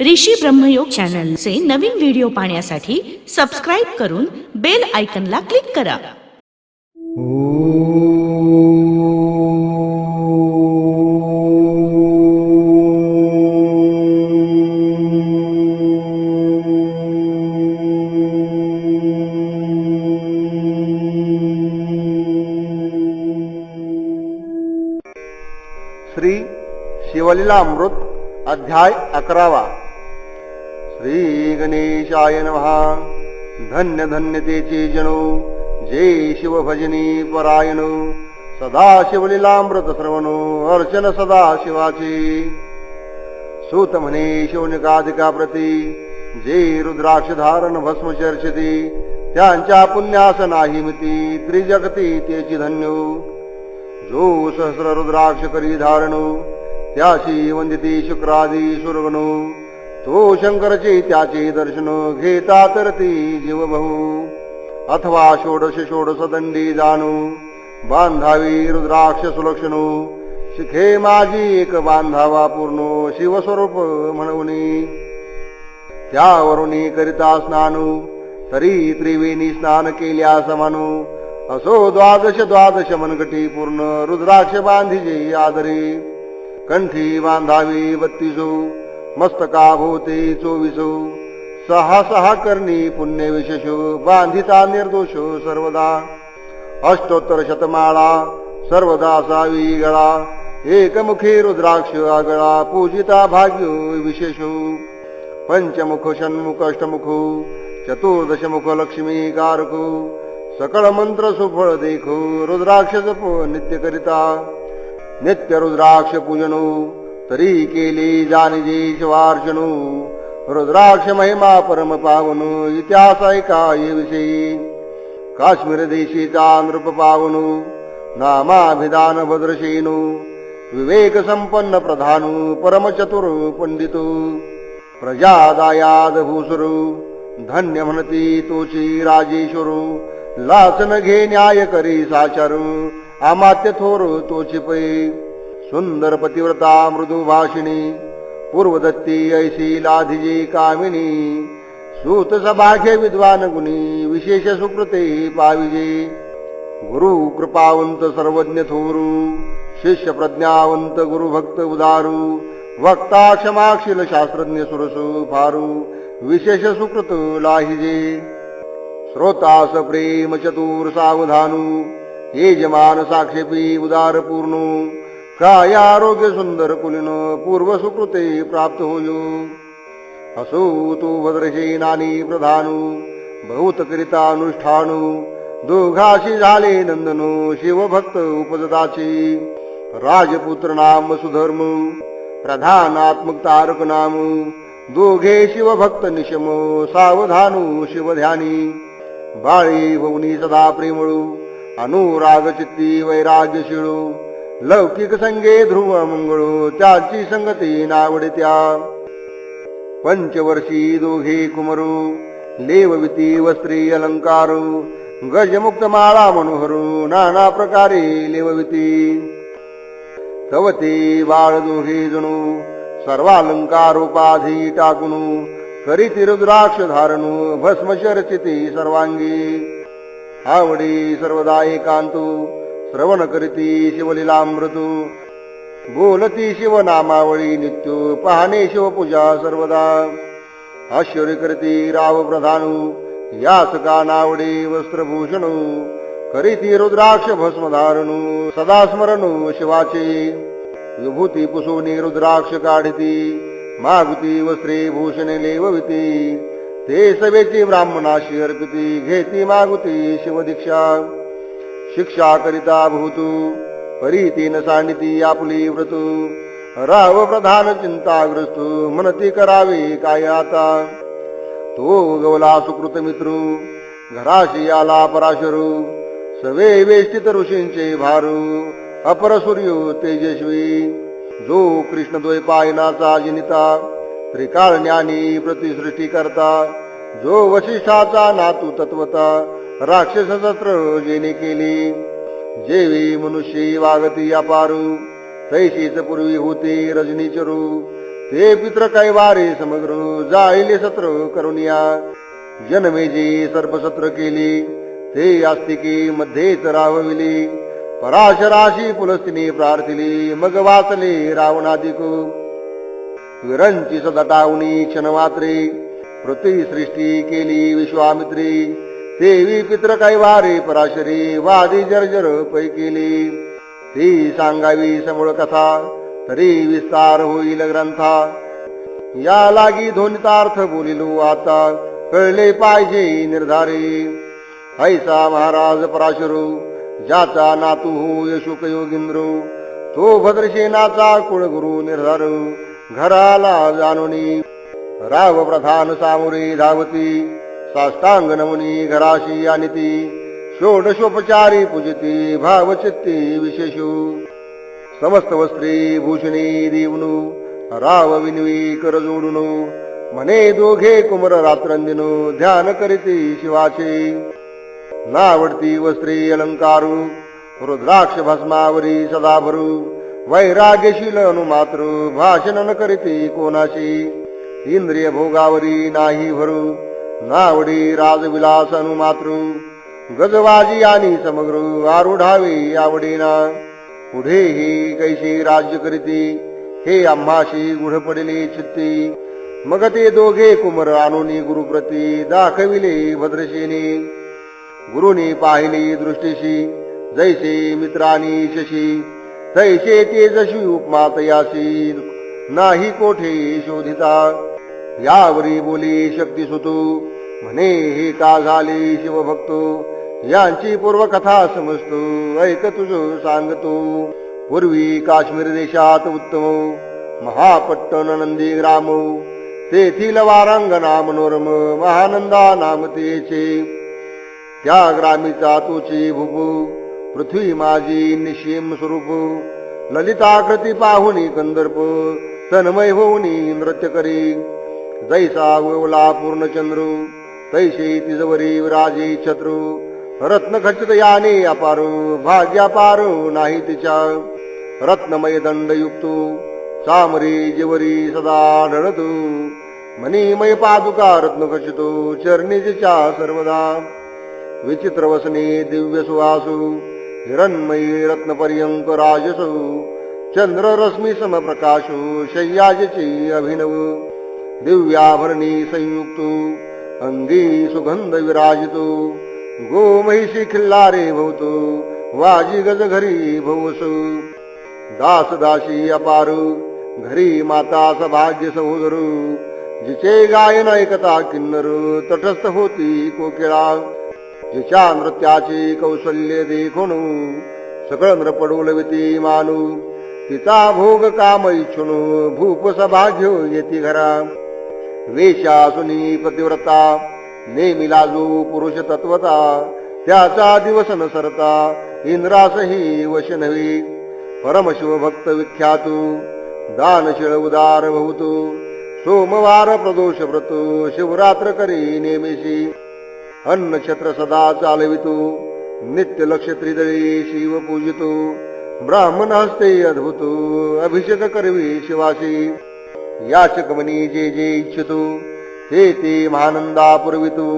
ऋषी ब्रह्मयोग चॅनलचे नवीन व्हिडिओ पाहण्यासाठी सबस्क्राईब करून बेल आयकनला क्लिक करा. श्री शिवलीला अमृत अध्याय अकरावा. गणेशाय नमहा धन्य धन्यतेचे जनो जे शिव भजनी परायण। सदा शिवलीलामृत श्रवणो। अर्चन सदा शिवाचे सूत म्हणे शौनिकाधिका प्रती। जे रुद्राक्ष धारण भस्म चर्चती त्यांच्या पुण्यास नाही मिती। त्रिजगती तेची धन्यो। जो सहस्र रुद्राक्ष करी धारणो। त्याशी वंदिती शुक्रादी सुरगणो तो शंकरचे त्याचे दर्शन घेता तर ती जीव अथवा षोडश षोडश दंडी जाणू. बांधावी रुद्राक्ष सुलक्षणू. शिखे माझी एक बांधावा पूर्ण शिवस्वरूप म्हणून. त्यावरुणी करिता स्नानू. तरी त्रिवेणी स्नान केल्या समानू. असो द्वादश द्वादश मनगटी पूर्ण रुद्राक्ष बांधिजे आदरी. कंठी बांधावी बत्तीसू. मस्तकाभोवती चोवीसो सहा सहा करणी पुण्य विशेषो बांधिता निर्दोषो सर्वदा. अष्टोत्तर शतमाळा सर्वदा सावी गळा एकमुखी रुद्राक्ष आगळा पूजिता भाग्यो विशेषो. पंचमुख षण्मुख अष्टमुख चतुर्दशमुख लक्ष्मी कारको सकळ मंत्र सुफळ देखो रुद्राक्ष जप नित्य करिता नित्य रुद्राक्ष पूजनो तरी केली जाणजे शिवार्चनो रुद्राक्ष महिमा परम पावनो इतिहास ऐका विषयी? काश्मीर देशीचा नृप पावनो नामाभिधान भद्रशेनू विवेक संपन्न प्रधानु परमचतुर पंडितो। प्रजादायाद भूसुरु धन्य म्हणती तोची राजेश्वरू लासन घे न्याय करी साचारू आमात्य थोर तोची पै सुंदर पतिव्रता मृदुभाषिणी पूर्वदत्ती ऐशी लाधिजी कामिनी सूत सभाखे विद्वान गुणी विशेष सुकृते पाविजे। गुरु कृपावंत सर्वज्ञ थोरू शिष्य प्रज्ञावंत गुरु भक्त उदारू वक्ता क्षमाशील शास्त्रज्ञ सुरसु फारू विशेष सुकृत लाहिजे। श्रोतास प्रेम चतुर सावधानू यजमान साक्षेपी उदार पूर्णू काय आरोग्य सुंदर कुलीन पूर्व सुकृते प्राप्त होयो. असो तू भद्रशी नानी प्रधानू बहुत करिता अनुष्ठानू दोघाशी झाले नंदनो शिवभक्त उपजताची राजपुत्र नाम सुधर्म प्रधानात्मक तारक नाम दोघे शिवभक्त निशम सावधानू शिवध्यानी. बाळी भवनी सदा प्रेमळू अनुराग चित्ती वैराग्यशिळू लौकिक संगे ध्रुव मंगळू त्याची संगती नावडे त्या पंचवर्षी दोघे कुमरू लेवविती वस्त्री अलंकारू गजमुक्त माळा मनोहरू नाना प्रकारे लेवविती. तवते बाळ दोघे जणू सर्वालंकारोपाधी टाकणू टाकून करीती रुद्राक्ष धारणू भस्मशरचिती सर्वांगी. आवडी सर्वदा एकांतू श्रवण करीती शिवलीलामृतू। बोलती शिवनामावळी नित्य पाहणे शिवपूजा सर्वदा। आश्चर्य करती राव प्रधानू यास कानावडे वस्त्रभूषणू। करीती रुद्राक्ष भस्म धारणू सदा स्मरणू शिवाचे। विभूती पुसोनी रुद्राक्ष काढती मागुती वस्त्रे भूषणे लेवविती। ते सवेची ब्राह्मणाशी अर्पिती घेती मागुती शिवदीक्षा। शिक्षा करिता भूतू न सांडिती आपली व्रतू। राव प्रधान चिंताग्रस्तू मनती करावे काय आता। तो गवला सुकृत मित्रू घराशी आला पराशरू। सवे वेष्टित ऋषींचे भारू अपर सूर्यो तेजस्वी। जो कृष्ण द्वैपायनाचा जिनिता त्रिकाळ ज्ञानी प्रतिसृष्टी करता जो वशिष्ठाचा नातू तत्वता राक्षसाचा शस्त्र जेने केली. जेवी मनुष्य वागती अपारू तैशीच पूर्वी होते रजनीचरू ते पित्र कैवारे समग्र जाईले सत्र करुनिया. जनमेजी सर्पसत्र केली ते आस्तिकी मध्येच राहविली. पराशराशी पुलस्तिनी प्रार्थिली मग वाचले रावणादिक. विरंची सदटावणी क्षणमात्रे पृथ्वी सृष्टी केली विश्वामित्री. देवी पित्र काही वारे पराशरी वादी जर्जर पै केली. ती सांगावी समूळ कथा तरी विस्तार होईल ग्रंथा. या लागी ध्वनितार्थ बोलिलो आता कळले पाहिजे निर्धारी. ऐसा महाराज पराशरू ज्याचा नातू हो यशोक योगिंद्र तो भद्रसेनाचा कुळगुरु निर्धार घराला जाणुनी राव प्रधान सामुरी धावती साष्टांग नमुनी घराशी आणि ती षोडशोपचारी पूजती भावचित्ती विशेषू। समस्त वस्त्री भूषणी देवनु राव विनवी कर जोडून मने दोघे कुमर रात्रंदिनो ध्यान करीती शिवाचे। नावडती वस्त्री अलंकारू रुद्राक्ष भस्मावरी सदाभरू वैराग्यशील अनुमातृ भाषण न करीती कोणाशी। इंद्रिय भोगावरी नाही भरू। नावडी राजविलास अनुमातृ गजवाजी आणि समग्र आरुढावे आवडीना. पुढे ही कैशी राज्य करीती हे आम्हाशी गुढ पडले चित्ती. मग ते दोघे कुमर आणूनी गुरुप्रती दाखविले भद्रशेने गुरुनी पाहिली दृष्टीशी जैसे मित्रानी शशी. तैसे ते जशी उपमा तयासी नाही कोठे शोधिता. यावरी बोली शक्ती सुतू म्हणे हे का झाली शिवभक्तो? यांची पूर्वकथा समजतो ऐक तुझ सांगतो. पूर्वी काश्मीर देशात उत्तम महापट्टण नंदी ग्राम तेथील वारांगणा मनोरम महानंदा नाम तेचे. त्या ग्रामीचा तुची भूप पृथ्वी माझी निशिम स्वरूप. ललिताकृती पाहुनी कंदर्प तन्मय होऊनी नृत्य करी. जैसा वळला पूर्णचंद्रू तैसे तिजवरी विराजे छत्रू रत्न खचित याने अपारू भाग्यापारू नाही तिच्या। रत्नमय दंड युक्तो सामरी जिवरी सदा ढळतो। मणिमय पादुका रत्न खचितो चरणीच्या सर्वदा। विचित्र वसने दिव्य सुवासु हिरण्मयी रत्नपर्यंक राजसु। चंद्र रश्मी समप्रकाशु शय्याजची अभिनव। दिव्याभरणी संयुक्त अंगी सुगंध विराजितो गोमहिषी खिल्लारे भवतो वाजी गज घरी भवसु। दास दासी अपारू घरी माता सभाग्य सहोदरू जिचे गायन ऐकता किन्नर तटस्थ होती कोकिळा। जिच्या नृत्याची कौशल्य देखून सकळ नृपडोलविती मानू तिचा भोग काम इच्छुन भूप सभाग्य येती घरा। वेशासुनी पतिव्रता नेमिलाजू पुरुष तत्वता त्याचा दिवस नसरता इंद्रासही वश नवी परमशिव भक्त विख्यातू दानशीळ उदार भवतू सोमवार प्रदोष व्रत शिवरात्र करी नेमिशी. अन्न सदा चालवितो नित्य लक्ष त्रिदळी शिव पूजितो ब्राह्मण हस्ते अद्भुत अभिषेक करवी शिवाशी याचक मनी जे जे इच्छितो ते ते महानंदा पुरवितो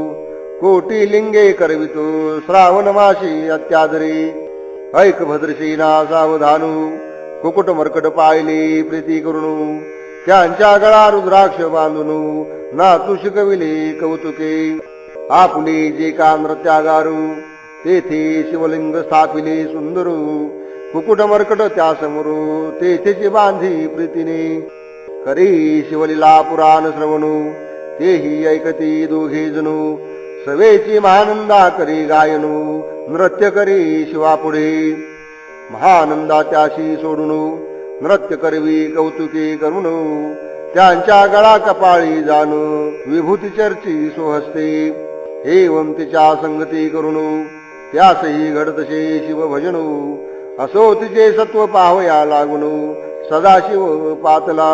कोटी लिंगे करवितो श्रावण माशी अत्यादरी। ऐक भद्रसेना सावधानू कुकुट मरकट पाहिले प्रीती करुणू त्यांच्या गळा रुद्राक्ष बांधून नातू शिकविले कौतुके। आपले जे का नृत्यागारू तेथे शिवलिंग स्थापिले सुंदरू कुकुट मरकट त्यासमोरू तेथेची बांधी प्रीतीने। करी शिवलीला पुराण श्रवणू तेही ऐकती दोघे जणू. सवेची महानंदा करी गायनू नृत्य करी शिवापुढे. महानंदा त्याशी सोडून नृत्य करवी कौतुके करून त्यांच्या गळा कपाळी जाणू विभूती चर्ची सोहस्ते. एवं तिच्या संगती करून त्यासही घडतसे शिव भजनू असो तिचे सत्व पाहया लागून सदाशिव पातला.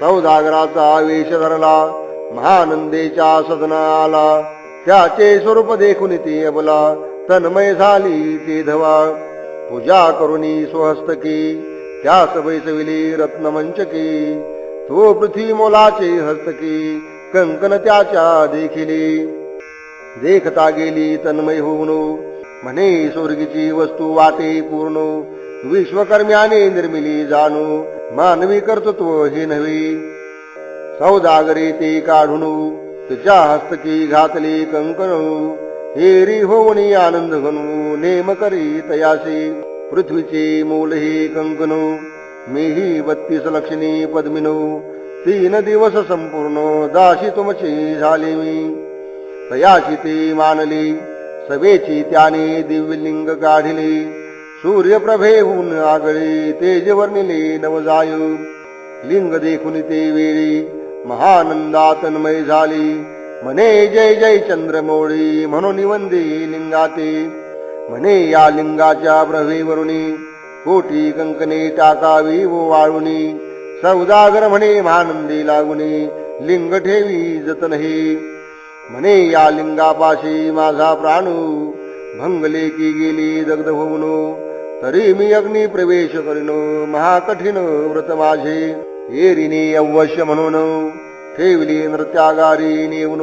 सौदागराचा वेश धरला महानंदेच्या सदना आला त्याचे स्वरूप देखून ती अबला तन्मय झाली ते धवा. पूजा करुणी स्वहस्तकी त्यास बैसविली रत्नमंचकी तो पृथ्वी मोलाचे हस्तकी कंकन त्याच्या देखिली. देखता गेली तन्मय होऊन म्हणे स्वर्गीची वस्तू वाटे पूर्ण विश्वकर्म्याने निर्मिली जाणू. मानवी कर्तृत्व हे नव्हे. सौदागरी ते काढून तुझ्या हस्तकी घातले कंकण. हेरी होवणी आनंद घनू नेम करी तयासे पृथ्वीचे मूल हे कंकण. मीही बत्तीस लक्षणी पद्मिनो. तीन दिवस संपूर्ण दाशी तुमची झाले मी. तयाशी ते मानली सभेची त्याने दिव्यलिंग काढिले. सूर्यप्रभेहून आगळे तेज वर्णिले नवजाय. लिंग देखून ते वेळी महानंदातन्मय झाली. म्हणे जय जय चंद्रमौळी म्हणून वंदे लिंगाते. म्हणे या लिंगाच्या प्रभेवरुणी कोटी कंकणे टाकावी व वाळुनी. सौदागर म्हणे महानंदी लागुनी लिंग ठेवी जतन हे. म्हणे या लिंगापाशी माझा प्राणू भंगले की गेली दग्ध होऊन. तरी मी अग्नी प्रवेश करीन महाकठीण व्रत माझे. एरिने अवश्य म्हणून ठेवली नृत्यागारी नेऊन.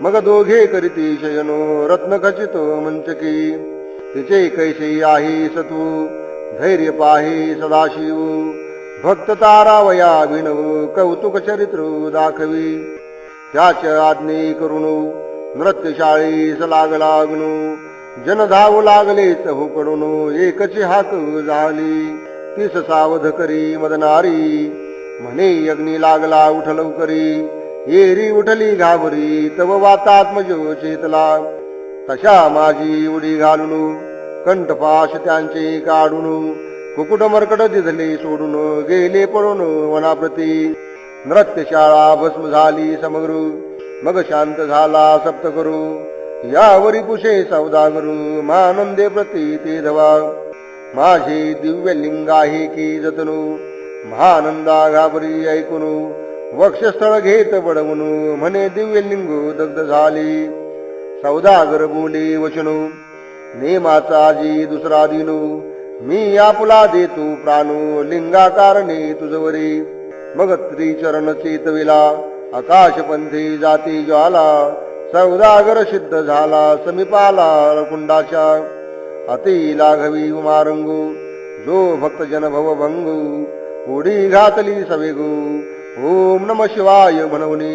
मग दोघे करीती शयनो रत्न खचित मंचकी. तिचे कैसे आहे सतू धैर्य पाही सदाशिव. भक्त तारावया विणव कौतुक चरित्र दाखवी. त्याच्या आज्ञे करून नृत्यशाळीस लागला अग्नू जन धावू लागले चहूकडून एकची हाक झाली. तीस सावध करी मदनारी. म्हणे अग्नी लागला उठ लवकरी. येरी उठली घाबरी तव वातात्मजो चेतला. तशा माझी उडी घालून कंठपाश त्यांचे काढून कुकुट मरकट दिधले सोडून गेले पळून वनाप्रती. नृत्यशाळा भस्म झाली समग्र. मग शांत झाला सप्त करू यावरी पुषे सौदागरू मानंदे प्रती ते धवा। माझे दिव्य लिंग की जतनू महानंदा घाबरी ऐकून वक्षस्थळ घेत बडवून म्हणे दिव्य लिंग दग्ध झाली। सौदागर बोले वचनू नेमाचा आजी दुसरा दिनू मी आपुला देतो प्राणू लिंगाकारणे तुझवरी। मग त्रिचरण चेतविला आकाशपंथी जाती ज्वाला सौदागर सिद्ध झाला समीपाला कुंडाच्या अति लाघवी उमारंगू जो भक्त जन भव भंगू उडी घातली सवेगू ओम नम शिवाय म्हणवनी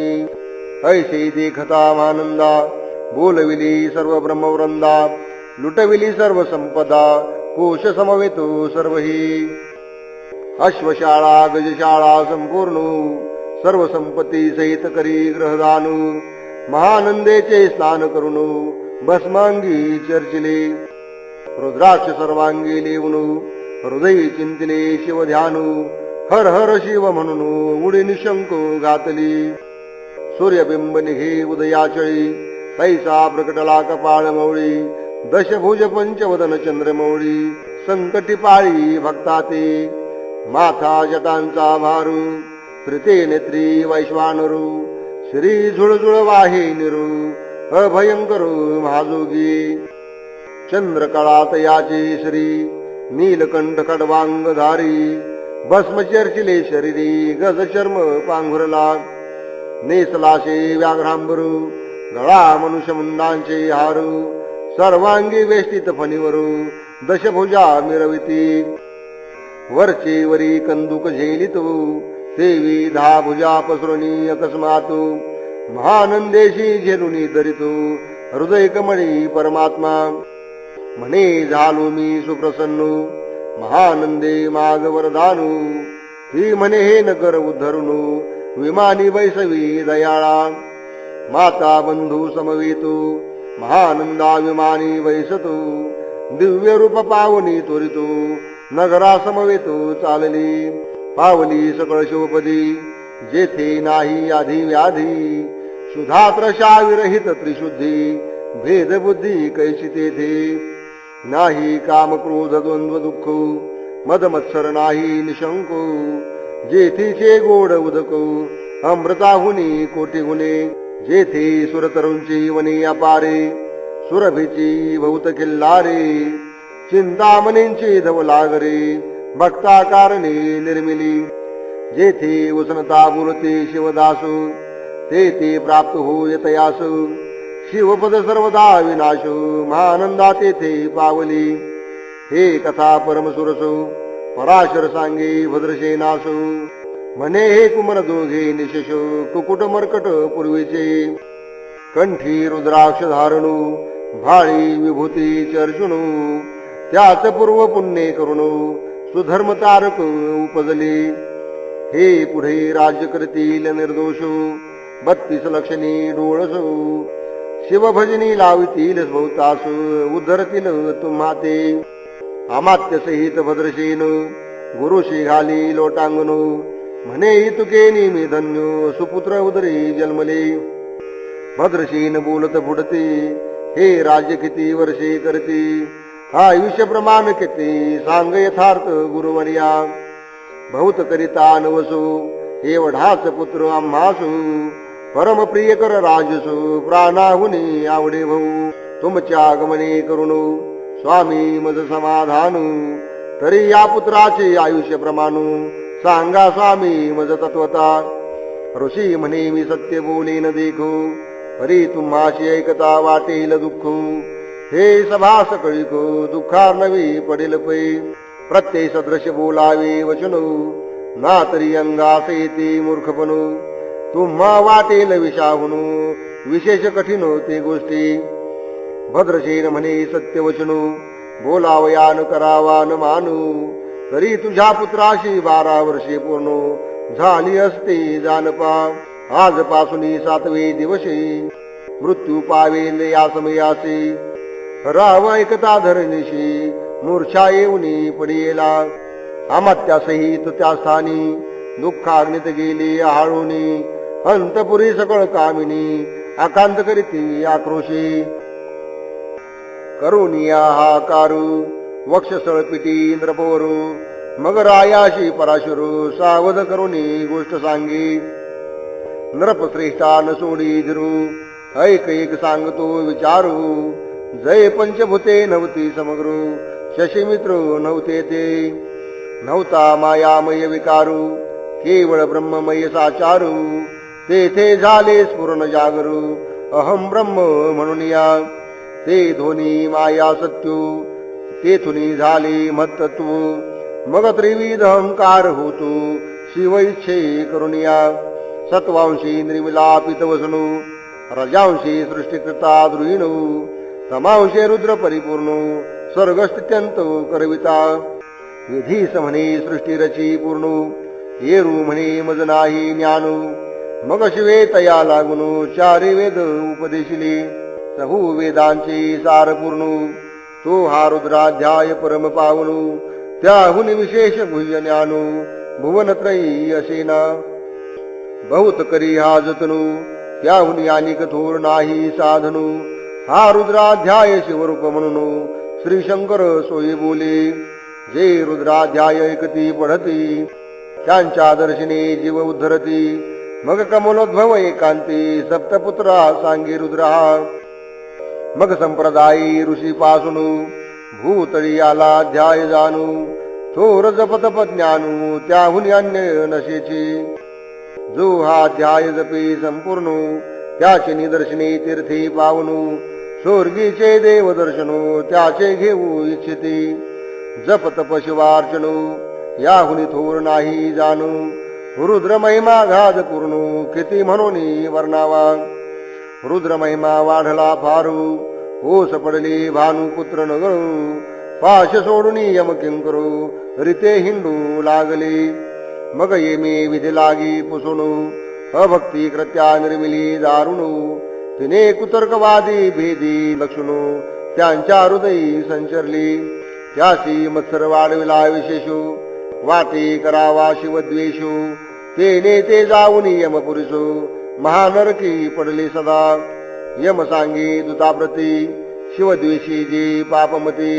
ऐसे देखता मानंदा बोलविली सर्व ब्रह्मवृंदा लुटविली सर्व संपदा कोश समवेतो हो सर्व ही अश्वशाळा गजशाळा संपूर्ण हो, सर्व संपत्ती सहित करी ग्रहदानू महानंदेचे स्नान करून भस्मांगी चर्चिले रुद्राक्ष सर्वांगी लेवून हृदयी चिंतले शिव ध्यानू हर हर शिव म्हणून उडी निशंक घातली. सूर्यबिंब निघे उदयाचळी तैसा प्रकटला कपाळ मौळी दशभुज पंचवदन चंद्रमौळी संकटी पाळी भक्ताते माथा जटांचा भारू त्रिते नेत्री वैश्वानरू श्री झुळझुळ वाहे निरू अभयंकरो महाजोगी. चंद्रकळात याचे श्री नीलकंठ खडवांगधारी भस्मचर्चिले शरीरी गज चर्म पांघुरला. नेसलाशे व्याघ्रांबरू गळा मनुष्य मुंडांचे हारू सर्वांगी वेष्टित फणीवरू दशभुजा मिरविती. वरचे वरी कंदुक झेलितू देवी दहा भुजा पसरुनी अकस्मातू महानंदेशी झेलुनी धरितू हृदय कमळी परमात्मा. म्हणे झालो मी सुप्रसन्नू महानंदे माग वरदानू ही म्हणे हे नगर उद्धरणू विमानी वैसवी दयाळा. माता बंधू समवेतू महानंदा विमानी वैसतो दिव्य रूप पावनी त्वरितो नगरा समवेतो चालली. पावली सकळ शोपदी जेथे नाही आधी व्याधी सुधात्रशा विरहित त्रिशुद्धी. भेद बुद्धी कैशी तेथे. नाही काम क्रोध द्वंद्व दुःख. मद मत्सर नाही निशंको. जेथीचे गोड उदक अमृताहुनी कोटी गुणे. जेथे सुरतरुंची वनी अपारे सुरभीची बहुत किल्लारे. चिंतामणींची धव लागरे निर्मिली. जेथे उष्णता बोलते शिवदासु ते ते प्राप्त हो शिवपद सर्वदा विनाश महानंदा तेथे पावली. हे कथा परमसुरसो पराशर सांगे भद्रसेनासो. म्हणे हे कुमर दोघे निशेषो कुकुट मरकट पूर्वीचे. कंठी रुद्राक्ष धारणू भाळी विभूती चर्चुणू. त्याच पूर्व पुण्य करुणू सुधर्म तारक उपजले. हे पुढे राज्य करतील निर्दोष. बत्तीस लक्षणी डोळस. शिवभजनी लावितील बहुतास. उद्धरतील तुम्हा ते अमात्य सहित भद्रसेन. गुरुशी घाली लोटांगण म्हणे तुके मी धन्य. सुपुत्र उदरी जन्मले. भद्रशीन बोलत बुडते. हे राज्य किती वर्षे करते? आयुष्य प्रमाण किती सांग यथार्थ गुरुवर्या. बहुत करिता नवसो एवढाच पुत्र आम्हासू. परम प्रिय कर राजसु प्राणाहुनी आवडे भाऊ. तुमच्या आगमने करुण स्वामी मज समाधानू. तरी या पुत्राचे आयुष्य प्रमाणू सांगा स्वामी मज तत्वता. ऋषी म्हणे मी सत्य न देखुं परी तुम्हाशी ऐकता वाटेल दुःख. हे सभा सकळिको दुःखार नवी पडेल पै प्रत्यय सदृश बोलावे वचनू। ना तरी अंगास येते मूर्खपणू तुम्हा वाटेल विषाहुनू विशेष कठीण ते गोष्टी। भद्रशेन म्हणे सत्य न बोलावयान करावान मानू। तरी तुझ्या पुत्राशी बारा वर्षे पूर्ण झाली असते जानपा। आजपासून सातवे दिवशी मृत्यू पावेल या समयासी राव ऐकता धरणीशी मूर्छा येऊनी पडियेला. अमात्यासहित त्या स्थानी दुःखाग्नित गेली आळूनी. अंतपुरी सकळ कामिनी आकांत करीती आक्रोशी. करुनिया हा कारू वक्षसळ पिटी इंद्रपोरू. मग रायाशी पराशुरू सावध करुणी गोष्ट सांगी. नृपश्रेष्ठा न सोडी धीरू ऐक एक सांगतो विचारू. जय पंचभूते नव्हती समग्र। शशीमित्र नवते ते। नवता मायामय विकारू। केवळ ब्रह्ममय साचारू। तेथे झाले स्फुरण जागरू। अहम ब्रह्म म्हणून या। ते ध्वनी माया सत्यू। तेथुनी झाले महत्त्व मग त्रिविध अहंकार होतो। शिव इच्छे करुनिया सत्वांशी निर्मिला पितवसणू रजांशी सृष्टीकृता द्रुहिणू समांशे रुद्र परिपूर्ण स्वर्गस्थित्यंत करविता। विधी समणे सृष्टी रची पूर्ण येरू म्हणे मज नाही ज्ञानू। मग शिवे तया लागून चारी वेद उपदेशिले। सहु वेदांचे सार पूर्ण तो हा रुद्राध्याय परम पावनू। त्याहून विशेष गुह्य ज्ञानू भुवनत्रयी असेना। बहुत करी हा जतनू त्याहून यानिक थोर नाही साधनू। हा रुद्राध्याय शिवरूप म्हणून. श्री शंकर सोयी बोले. जे रुद्राध्याय ऐकती पढती त्यांच्या दर्शनी जीव उद्धरती. मग कमलोद्भव एकांती सप्तपुत्रा सांगी रुद्रा. मग संप्रदायी ऋषी पासून भूतळी आला ध्याय जाणू. थोर जपत ज्ञानू त्याहून अन्य नशेची. जो हा ध्याय जपे संपूर्ण त्याची निदर्शनी तीर्थी पावनू. स्वर्गीचे देवदर्शनो त्याचे घेऊ इच्छिते. जप तप शिवार्चनो याहुनी थोर नाही जाणू. रुद्र महिमा घाज पूर्ण किती म्हणून वर्णावा. रुद्र महिमा वाढला फारू ओस पडली भानू पुत्र नगळू. पाश सोडून यम किंकरू रिते हिंडू लागले. मग येमे विधी लागी पुसुणू अभक्ती कृत्या निर्मिली दारुणू. तिने कुतर्कवादी भेदी लक्षणू त्यांच्या हृदयी संचरली. त्यासी मत्सर वाढविला विशेषू वाटे करावा शिवद्वेषू तेने ते जाऊन यमपुरुषू महानरकी पडले सदा. यम सांगे दुताप्रती शिवद्वेषी जे पापमती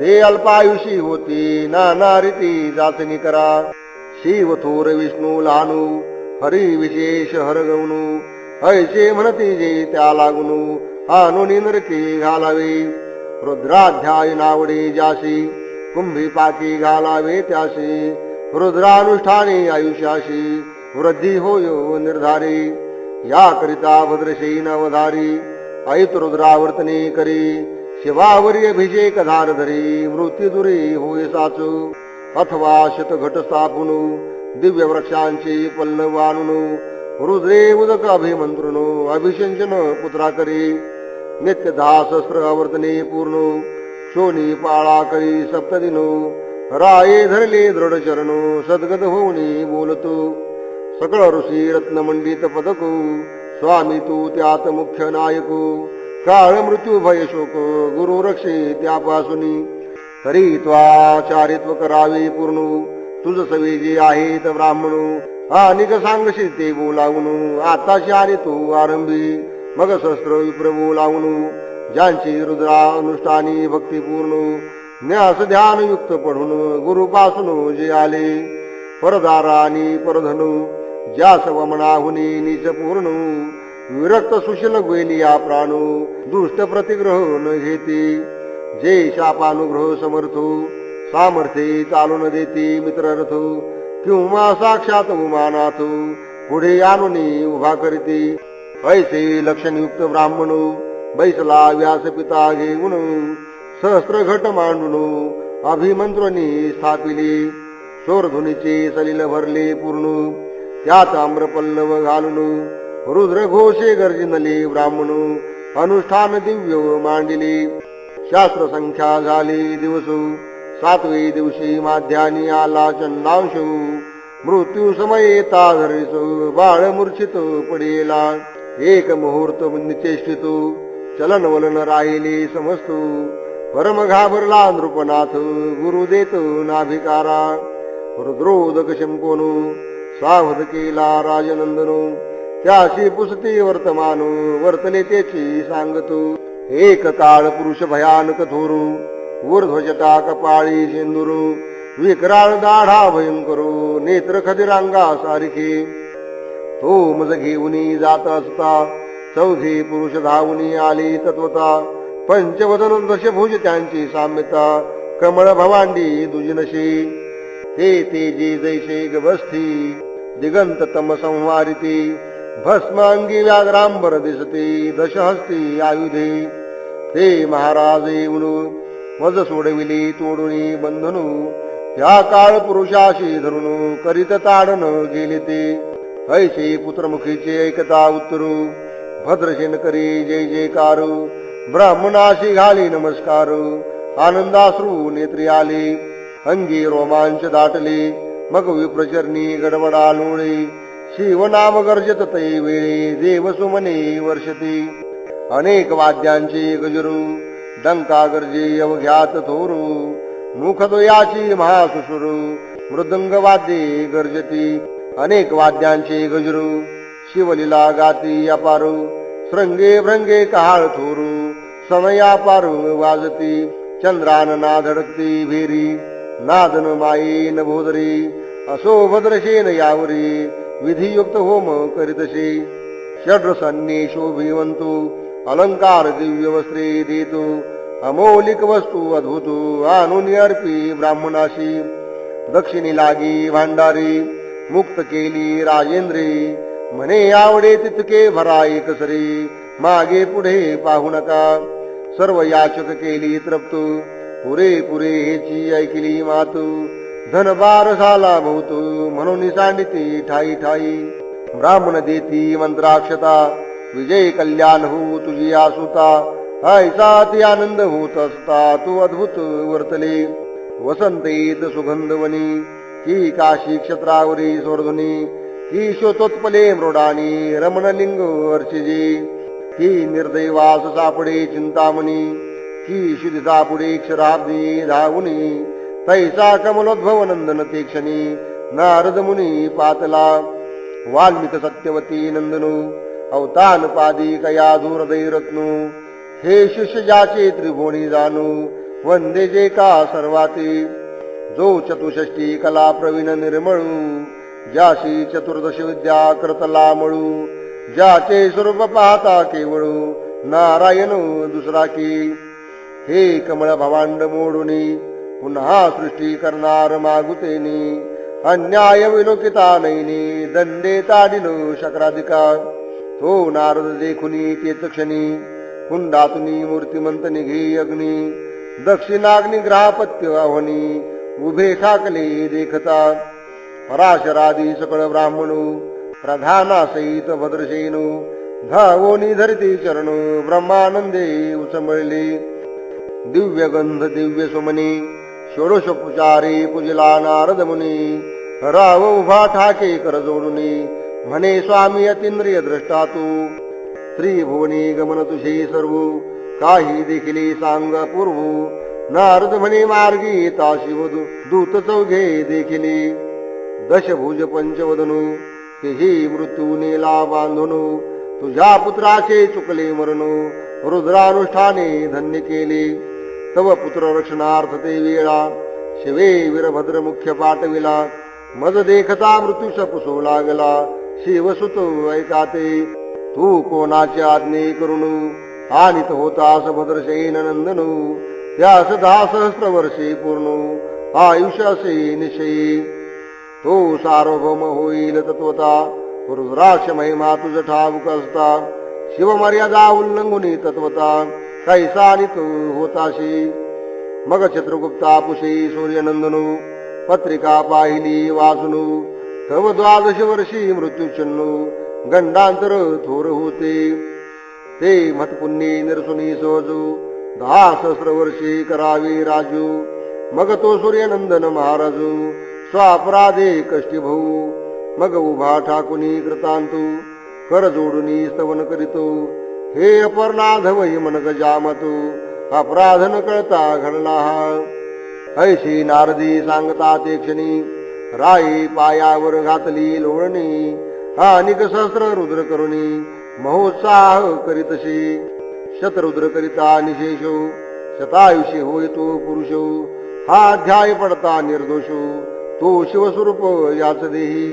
ते अल्पायुषी होती नाना रीती जाचणी करा. शिव थोर विष्णू लहानू हरी विशेष हरगवणू ऐसे म्हणते जे त्या लागून. हानुनी नरके घालावे. रुद्राध्याय नावडे ज्याशी कुंभी पाकी घालावे त्याशी. रुद्रानुष्ठाने आयुष्याशी वृद्धी होयो निर्धारी. या भद्रशी नवधारी ऐत रुद्रावर्तने करी. शिवावरी अभिषेक धार धरी मृत्यूदुरी होय साचू. अथवा शतघट स्थापून दिव्य वृक्षांची पल्लवानुनू रुद्रे उदक अभिमंत्रुनो अभिषंचन पुत्रा करी नित्य दहा सहस्र आवर्तने पूर्ण शोनी पाळा करी सप्तदिनो राये धरले दृढ चरणो सद्गत होऊनी बोलतो सकळ ऋषी रत्नमंडित पदको स्वामी तू त्यात मुख्य नायक काळ मृत्यू भय शोक गुरु रक्षे त्यापासून तरी त्वाचारित्व करावे पूर्ण तुझ सवे जे आहेत ब्राह्मण अनिक सांगशील ते बोलावून आताशी आले तू आरंभी. मग शस्त्र विप्रभू लावून. ज्यांची रुद्रा अनुष्ठानी भक्तिपूर्ण न्यास ध्यान युक्त पढून गुरुपासून जे आले. परदारानी परधनु ज्या सवमनाहुनी निच पूर्ण. विरक्त सुशील गोयलिया प्राणू दुष्ट प्रतिग्रह न घेते. जे शापानुग्रह समर्थो सामर्थ्ये चालून देते मित्ररथू. किंवा साक्षात उमानाथ पुढे आणून उभा करीते. ऐसे लक्षणयुक्त ब्राह्मण बैसला व्यासपिता घेऊन सहस्र घट मांडून अभिमंत्रणी स्थापिले. शोरधुनीचे सलिल भरले पूर्ण त्यात आम्रपल्लव घालून रुद्रघोषे गर्जिनले ब्राह्मण अनुष्ठान दिव्य मांडिले. शास्त्र संख्या झाली दिवस. सातवे दिवशी माध्यानी आला चंदांश. मृत्यू समये धरिस बाळ मूर्छित पडेला. एक मुहूर्त निचेष्टितो चलन वलन राहिले समजतो परम घाबरला नृपनाथ गुरु देत नाभिकारा. रुद्रोदक शंकोनो. सावध केला राजनंदनो. त्याशी पुसते वर्तमान. वर्तले त्याची सांगतो. एक काळ पुरुष भयानक थोरू. ऊर्ध्वजटा कपाळी सिंदुरू विकराळ दाढा भयंकरू नेत्र खदिरांगा सारिखे. तो मज घेऊनी जात असता चौघे पुरुष धावनी आली तत्वता. पंचवदन दशभुज त्यांची साम्यता कमळ भवांडी दुजिनशी. ते तेजे जैसे गवस्थी दिगंत तम संवारिती भस्मांगी व्याघ्रांबर दिसते दशहस्ती आयुधे. ते महाराज येऊन वज सोडविली तोडुनी बंधनू. या काळ पुरुषाशी धरून करीत ताडन गेले ते. ऐशी पुत्रमुखीचे ऐकता उत्तरू भद्रशेन करी जय जयकार. ब्राह्मणाशी घाली नमस्कार. आनंदाश्रू नेत्री आले. अंगी रोमांच दाटले. मग विप्रचरणी गडबडा लोळे. शिवनाम गर्जत तै वेळी देव सुमने वर्षती. अनेक वाद्यांचे गजरू. डंका अवघ्यात थोरू मुखद्वयाची महासुसुरू मृदंग वाद्ये गर्जती अनेक वाद्यांचे गजरू शिवलीला गाती अपारू श्रंगे भ्रंगे कहाळ थोरू समया पारू वाजती चंद्रान ना धडकती भेरी नादन माई न भोदरी असो भद्रशेन यावरी विधियुक्त होम करीतसे षड्रसन्नी शोभिवंतू अलंकार दिव्य वस्त्रे देतो अमौलिक वस्तू अद्भुत आणून अर्पी ब्राह्मणाशी दक्षिणी लागी भांडारी मुक्त केली राजेंद्रे म्हणे आवडे तितके भरा एकसरी मागे पुढे पाहू नका. सर्व याचक केली तृप्त पुरे पुरे हेची ऐकली मातू. धनबार झाला बहुतू म्हणून सांडिती ठाई ठाई. ब्राह्मण देती मंत्राक्षता विजय कल्याण हो तुझी आसुता. ऐसा ती आनंद होत असता तू अद्भुत वर्तले. वसंत येत सुगंधवनी की काशी क्षत्रावरी स्वर्धुनी की शोतोत्पले मृडानी रमणलिंग अर्चिजे. की निर्दैवास सापडे चिंतामणी. की शिधी सापुडे क्षराब्दी धावुनी. तैसा कमलोद्भव नंदन ते क्षणी नारद मुनी पातला. वाल्मिक सत्यवती नंदनु. अवतान पादी कया दूरदै हे शिष्य ज्याचे त्रिभुवनी जाणू वंदे जे का सर्वाती। जो चतुष्टी कला प्रवीण निर्मळू ज्याशी चतुर्दश विद्या करतला मळू ज्याचे स्वरूप पाहता केवळू नारायण दुसरा की। हे कमळ भवांड मोडुनी पुन्हा सृष्टी करणार मागुतेनी अन्याय विलोकिता नैनी दंडे ताडिलो शक्राधिका तो नारद देखुनी तेच क्षणी कुंडातुनी मूर्तिमंत निघे अग्नी दक्षिणाग्नी ग्रापत्य आव्हानी उभे ठाकले देखता पराशरादी सकळ ब्राह्मणू प्रधाना सहित भद्रसेनु धावोनी धरती चरण ब्रह्मानंदे उचमळले दिव्य गंध दिव्य सुमनी षोडशोपचारे पूजला नारद मुनी राव उभा ठाके कर जोडुनी म्हणे स्वामी अतिंद्रिय द्रष्टा तू त्रिभुवनी गमन तुझे सर्व। काही देखील सांग पूर्व। नारद म्हणे मार्गी ताशिव दूत चौघे देखिले। दशभुज पंचवदनु। तेही मृत्यू नेला बांधनु तुझ्या पुत्राचे चुकले मरणू रुद्रानुष्ठाने धन्य केले। तव पुत्र रक्षणार्थ ते वेळा। शिवे वीरभद्र मुख्य पाठविला मज देखता मृत्यू पुसू लागला। शिवसुत ऐकाते तू कोणाची आज्ञे करून हानित होतास भद्रसेन नंदनू. त्यास दहा सहस्र वर्षे पूर्ण आयुष्यासे निशयी तो सार्वभौम होईल तत्वता. रुद्राक्ष महिमा तुझ ठाऊक असता. शिवमर्यादा उल्लंघुनी तत्वता. कैसा आणि तू होताशी. मग चित्रगुप्ता पुषी सूर्यनंदनू. पत्रिका पाहिली वाचनू. तव द्वादश वर्षी मृत्यू गंडांतर थोर होते. ते मतपुण्ये निरसुनी सोजू दहा सहस्र वर्षे करावे राजू मग तो सूर्यनंदन महाराजू स्वापराधे कष्टी भाऊ मग उभा ठाकुनी कृतांतू कर जोडुनी स्तवन करीतो हे अपर्णाध वै मन गजामतू अपराध न कळता घडला हा. ऐशी नारदी सांगता ते क्षणी राई पायावर घातली लोळणी अनेक सहस्र रुद्र करुणी महोत्साह करीतशी शतरुद्र करिता निशेषो शतायुषी होय तो पुरुषो हा अध्याय पडता निर्दोषो तो शिवस्वरूप याच देही.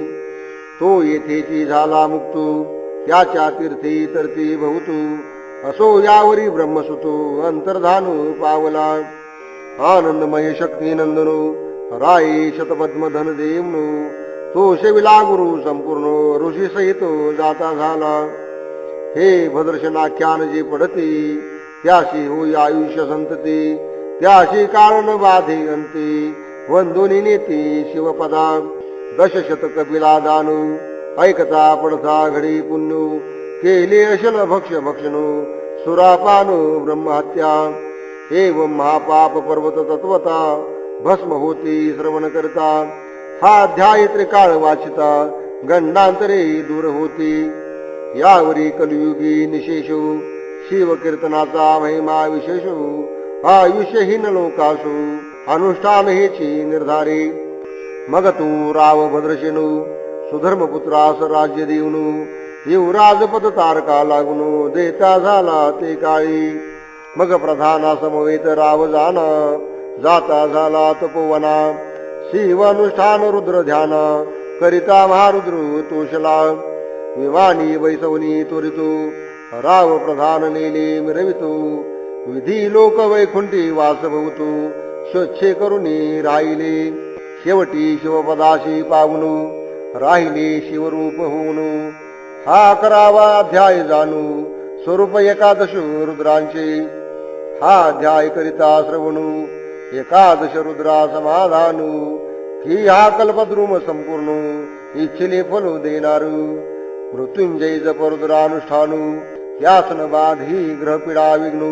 तो येथेची झाला मुक्तो याच्या तीर्थी तरती भवतो असो यावरी ब्रह्मसुतो अंतर्धानू पावला. आनंदमय शक्ती नंदनो राई शतपद्म धन देवनो तो शेविला गुरु संपूर्ण ऋषी सहित जाता झाला. हे भद्रशनाख्यान जे पडते त्याशी होई आयुष्य संतती त्याशी कारण बाधे अंते वंदोनी नेती शिवपदा. दशशत कपिला दानू ऐकता पडता घडी पुन्नू केले अशल भक्ष भक्षणू सुरापानु ब्रह्महत्या. एव महापाप पर्वत तत्वता भस्म होती श्रवण करता हा अध्याय त्रिकाळ वाचिता गंडांतरे दूर होती. यावरी कलियुगी निशेषो शिव कीर्तनाचा महिमा विशेषो आयुष्यहीन लोकासु अनुष्ठान हेची निर्धारी. मग तू राव भद्रशेनू सुधर्मपुत्रास राज्य देऊनु येऊ तारका लागुनु देता झाला ते काळी. मग प्रधाना समवेत राव जाना जाता झाला तपोवना. शिवानुष्ठान रुद्र ध्यान करिता महारुद्र तोषला. विमानी वैसवनी त्वरितो राव प्रधान नेले मिरवितो. विधी लोक वैकुंठी वासभवतो स्वच्छे करुणी राहिले. शेवटी शिवपदाशी पावनु राहिले शिवरूप होऊन. हा करावा अध्याय जाणू स्वरूप एकादश रुद्रांचे. हा अध्याय करिता श्रवणू एकादश रुद्रा समाधानू ही हा कल्पद्रुम संपूर्ण इच्छिले फलू देणारू। मृत्युंजय जपरुद्रानुष्ठानू यासन बाधी ग्रहपीडा विघ्नू।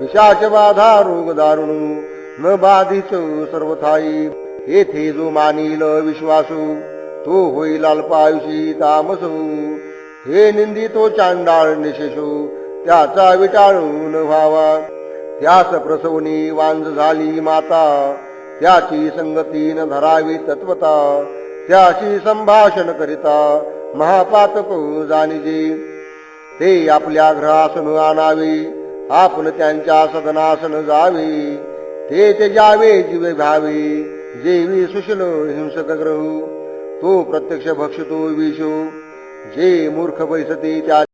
पिशाच बाधा रोग दारुणू न बाधित सर्वथाई। येथे जो मानिल विश्वासू तो होईल अल्पायुषी तामसू। हे निंदितो चांडाळ निशेषू त्याचा विटाळू न व्हावा। त्यास प्रसवनी वांज झाली माता. त्याची संगती न धरावी तत्वता. त्याशी संभाषण करिता महापातक जाणीजे. ते आपल्या ग्रहासन आणावे. आपण त्यांच्या सदनासन जावे. ते ते जावे जीवे भावे जेवी सुशल हिंसक ग्रह. तो प्रत्यक्ष भक्षतो विषो. जे मूर्ख बैसते त्या